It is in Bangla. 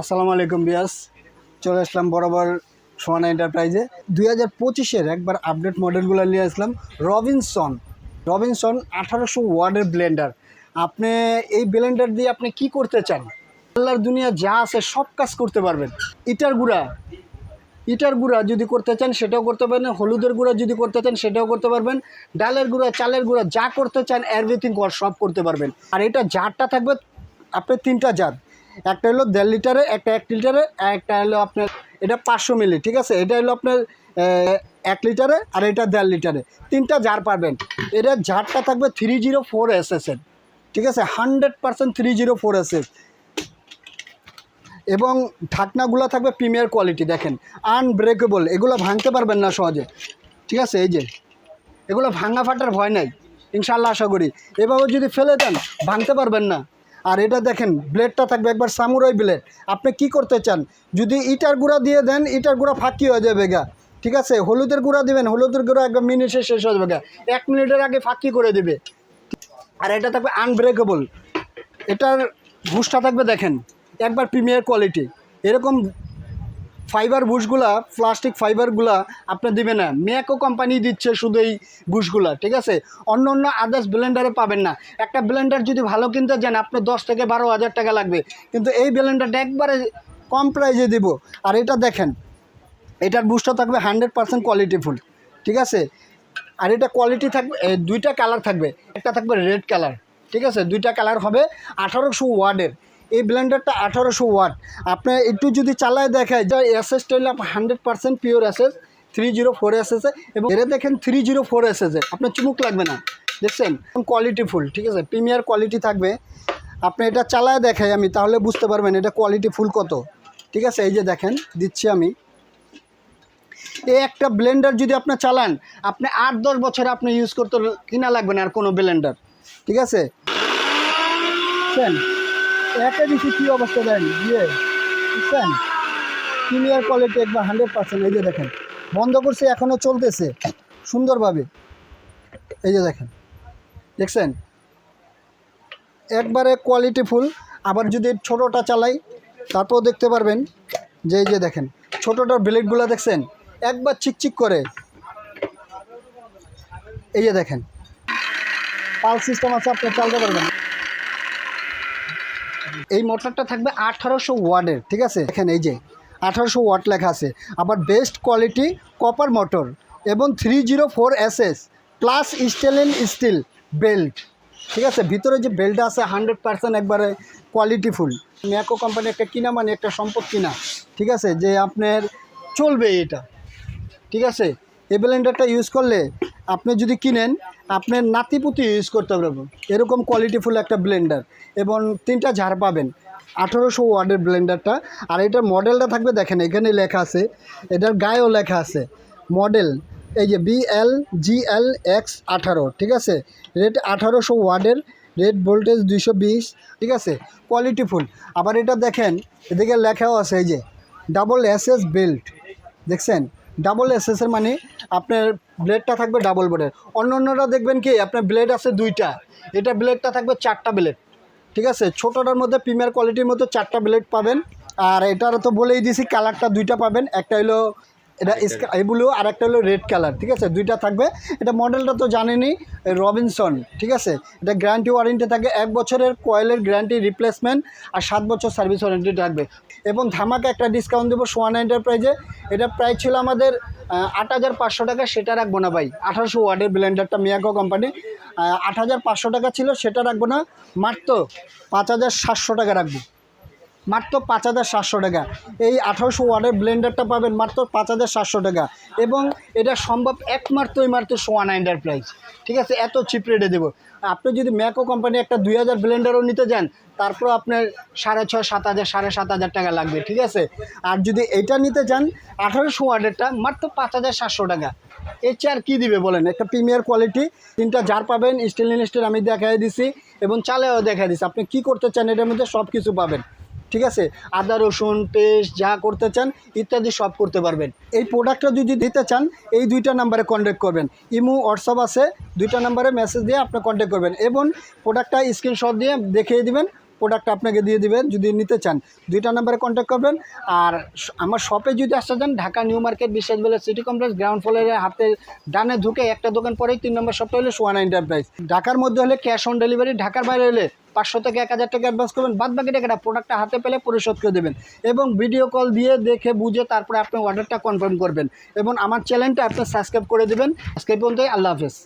আসসালামু আলাইকুম বিয়াস। চলে আসলাম বরাবর সোহানা এন্টারপ্রাইজে। দুই হাজার পঁচিশের একবার আপডেট মডেলগুলো নিয়ে আসলাম, রবিনসন। রবিনসন আঠারোশো ওয়ার্ডের ব্লেন্ডার। আপনি এই ব্লেন্ডার দিয়ে আপনি কি করতে চান? আল্লাহর দুনিয়া যা আছে সব কাজ করতে পারবেন। ইটার গুঁড়া। ইটার গুঁড়া যদি করতে চান সেটাও করতে পারবেন, হলুদের গুঁড়া যদি করতে চান সেটাও করতে পারবেন, ডালের গুঁড়া, চালের গুঁড়া যা করতে চান এভরিথিং সব করতে পারবেন। আর এটা জারটা থাকবে আপনার তিনটা জার। একটা হলো দেড় লিটারে, একটা এক লিটারে একটা হলো আপনার, এটা পাঁচশো মিলি, ঠিক আছে? এটা হলো আপনার এক লিটারে আর এটা দেড় লিটারে। তিনটা জার পাবেন এটা জারটা থাকবে থ্রি জিরো ফোর এস ঠিক আছে? Hundred percent three zero four S S এবং ঢাকনাগুলো থাকবে প্রিমিয়ার কোয়ালিটি দেখেন। আনব্রেকেবল এগুলো ভাঙতে পারবেন না সহজে। ঠিক আছে? এই যে, এগুলো ভাঙা ফাটার ভয় নাই ইনশাল্লাহ আশা করি। এভাবে যদি ফেলে দেন, ভাঙতে পারবেন না। আর এটা দেখেন ব্লেডটা থাকবে একবার সামুরাই ব্লেড আপনি কি করতে চান? যদি ইটার গুঁড়া দিয়ে দেন, ইটার গুঁড়া ফাঁকি হয়ে যাবে গা। ঠিক আছে? হলুদের গুঁড়া দেবেন, হলুদের গুঁড়া একবার মিনিটে শেষ হয়ে যাবে গা। এক মিনিটের আগে ফাঁকি করে দেবে। আর এটা থাকবে আনব্রেকেবল এটার ঘুষটা থাকবে দেখেন, একবার প্রিমিয়ার কোয়ালিটি এরকম ফাইবার বুশগুলা প্লাস্টিক ফাইবারগুলা আপনি দিবে না। ম্যাকো কোম্পানি দিচ্ছে শুধু এই বুশগুলা, ঠিক আছে? অন্য অন্য আদার্স ব্লেন্ডারে পাবেন না। একটা ব্লেন্ডার যদি ভালো কিনতে যান, আপনার দশ থেকে বারো হাজার টাকা লাগবে। কিন্তু এই ব্লেন্ডারটা একবারে কম প্রাইজে দিব। আর এটা দেখেন, এটার বুস্টটা থাকবে হান্ড্রেড পার্সেন্ট কোয়ালিটিফুল ঠিক আছে? আর এটা কোয়ালিটি থাকবে দুইটা কালার থাকবে। একটা থাকবে রেড কালার ঠিক আছে? দুইটা কালার হবে আঠারোশো ওয়ার্ডের এই ব্লেন্ডারটা আঠারোশো ওয়াট আপনি একটু যদি চালায় দেখায় যে এসএসটা হলে hundred percent pure SS three zero four এসএসে এবং এরা দেখেন থ্রি জিরো ফোর এসএসে আপনার চুমুক লাগবে না, দেখছেন? কোয়ালিটিফুল ঠিক আছে? প্রিমিয়ার কোয়ালিটি থাকবে। আপনি এটা চালায় দেখাই আমি, তাহলে বুঝতে পারবেন এটা কোয়ালিটি ফুল কত। ঠিক আছে? এই যে দেখেন, দিচ্ছি আমি। এই একটা ব্লেন্ডার যদি আপনি চালান, আপনি আট দশ বছরে আপনি ইউজ করতে কিনা লাগবে না আর কোনো ব্লেন্ডার ঠিক আছে? একে দিচ্ছি কী অবস্থা দেন? ইয়ে বুঝছেন? প্রিমিয়ার কোয়ালিটি একবার হান্ড্রেড পার্সেন্ট এই যে দেখেন, বন্ধ করছে এখনও চলতেছে, সুন্দরভাবে। এই যে দেখেন, দেখছেন? একবারে কোয়ালিটি ফুল আবার যদি ছোটোটা চালাই, তারপর দেখতে পারবেন যে এই যে দেখেন ছোটোটার ব্লেডগুলো দেখছেন? একবার চিকচিক করে। এই যে দেখেন পাল সিস্টেম আছে, আপনি চালাতে পারবেন। এই মোটরটা থাকবে আঠারোশো ওয়ার্ডের ঠিক আছে? দেখেন এই যে, আঠারোশো ওয়াট লেখা আছে। আবার বেস্ট কোয়ালিটি কপার মোটর এবং three zero four S S plus stainless steel belt ঠিক আছে? ভিতরে যে বেল্টটা আছে হান্ড্রেড পার্সেন্ট একবারে কোয়ালিটিফুল ম্যাকো কোম্পানি একটা কিনা মানে একটা সম্পদ কিনা, ঠিক আছে? যে আপনার চলবে এটা, ঠিক আছে? এই ব্লেন্ডারটা ইউজ করলে আপনি যদি কিনেন আপনার নাতিপুতি ইউজ করতে পারবেন এরকম। কোয়ালিটিফুল একটা ব্লেন্ডার এবং তিনটা ঝাড় পাবেন। আঠেরোশো ওয়ার্ডের ব্লেন্ডারটা আর এটার মডেলটা থাকবে দেখেন, এখানে লেখা আছে। এটার গায়েও লেখা আছে। মডেল এই যে বি এল জি এল এক্স আঠারো, ঠিক আছে? রেট আঠারোশো ওয়ার্ডের রেড ভোল্টেজ দুইশো বিশ, ঠিক আছে? কোয়ালিটিফুল আবার এটা দেখেন, এদিকে লেখাও আছে, এই যে ডাবল এস এস বেল্ট দেখছেন? ডাবল এসএসের মানে আপনার ব্লেডটা থাকবে ডাবল বোর্ডের অন্য অন্যরা দেখবেন কি আপনার ব্লেড আছে দুইটা। এটা ব্লেডটা থাকবে চারটা ব্লেড ঠিক আছে? ছোটোটার মধ্যে প্রিমিয়ার কোয়ালিটির মধ্যে চারটা ব্লেড পাবেন। আর এটার তো বলেই দিছি কালারটা দুইটা পাবেন। একটা হলো এটা স্কাই ব্লু আর একটা হলো রেড কালার ঠিক আছে? দুইটা থাকবে। এটা মডেলটা তো জানেনই রবিনসন ঠিক আছে? এটা গ্যারান্টি ওয়ারেন্টি থাকে এক বছরের কয়েলের গ্যারান্টি রিপ্লেসমেন্ট আর সাত বছর সার্ভিস ওয়ারেন্টি থাকবে। এবং ধামাকা একটা ডিসকাউন্ট দেবো সোয়ান এন্টারপ্রাইজে এটা প্রাইস ছিল আমাদের আট হাজার পাঁচশো টাকা সেটা রাখব না ভাই। আঠারোশো ওয়ার্ডের ব্লেন্ডারটা মিয়াকো কোম্পানি আট হাজার পাঁচশো টাকা ছিল, সেটা রাখব না। মাত্র পাঁচ হাজার সাতশো টাকা রাখব। মাত্র পাঁচ হাজার সাতশো টাকা। এই আঠারোশো ওয়ার্ডের ব্লেন্ডারটা পাবেন মাত্র পাঁচ হাজার সাতশো টাকা এবং এটা সম্ভব একমাত্রই মাত্র সোয়ান এন্টারপ্রাইজ। ঠিক আছে, এত চিপ রেটে দেবো। আপনি যদি ম্যাকো কোম্পানি একটা দুই হাজার ব্লেন্ডারও নিতে যান তারপর আপনার সাড়ে ছয়, সাত হাজার, সাড়ে সাত হাজার টাকা লাগবে, ঠিক আছে? আর যদি এটা নিতে চান আঠারোশো ওয়ার্ডেরটা মাত্র পাঁচ হাজার সাতশো টাকা। এর চেয়ে আর কী দিবে বলেন? একটা প্রিমিয়ার কোয়ালিটি, তিনটা জার পাবেন, স্টেনলেস স্টিল আমি দেখাই দিছি এবং চালেও দেখাই দিছি। আপনি কি করতে চান, এটার মধ্যে সব কিছু পাবেন। ঠিক আছে? আদা, রসুন, পেস্ট যা করতে চান ইত্যাদি সব করতে পারবেন। এই প্রোডাক্টটা যদি দিতে চান, এই দুইটা নাম্বারে কন্ট্যাক্ট করবেন। ইমো হোয়াটসঅ্যাপ আছে, দুইটা নাম্বারে মেসেজ দিয়ে আপনি কন্ট্যাক্ট করবেন এবং প্রোডাক্টটা স্ক্রিনশট দিয়ে দেখিয়ে দিবেন। প্রোডাক্ট আপনাকে দিয়ে দিবেন, যদি নিতে চান। দুইটা নাম্বারে কন্ট্যাক্ট করবেন। আর আমার শপে যদি আসতে চান, ঢাকা নিউ মার্কেট বিশ্বাস বলে সিটি কমপ্লেক্স গ্রাউন্ড ফ্লোরের হাতে ডানে ঢুকে একটা দোকান পরেই তিন নম্বর শপটা হলে সোয়ান এন্টারপ্রাইজ ঢাকার মধ্যে হলে ক্যাশ অন ডেলিভারি ঢাকার বাইরে হলে পাঁচশো থেকে এক হাজার টাকা অ্যাডভান্স করবেন। বাদ বাকি টাকাটা প্রোডাক্টটা হাতে পেলে পরিশোধ করে দেবেন। এবং ভিডিও কল দিয়ে দেখে বুঝে তারপরে আপনি অর্ডারটা কনফার্ম করবেন। এবং আমার চ্যানেলটা আপনি সাবস্ক্রাইব করে দেবেন। আজকে পর্যন্তই, আল্লাহ হাফেজ।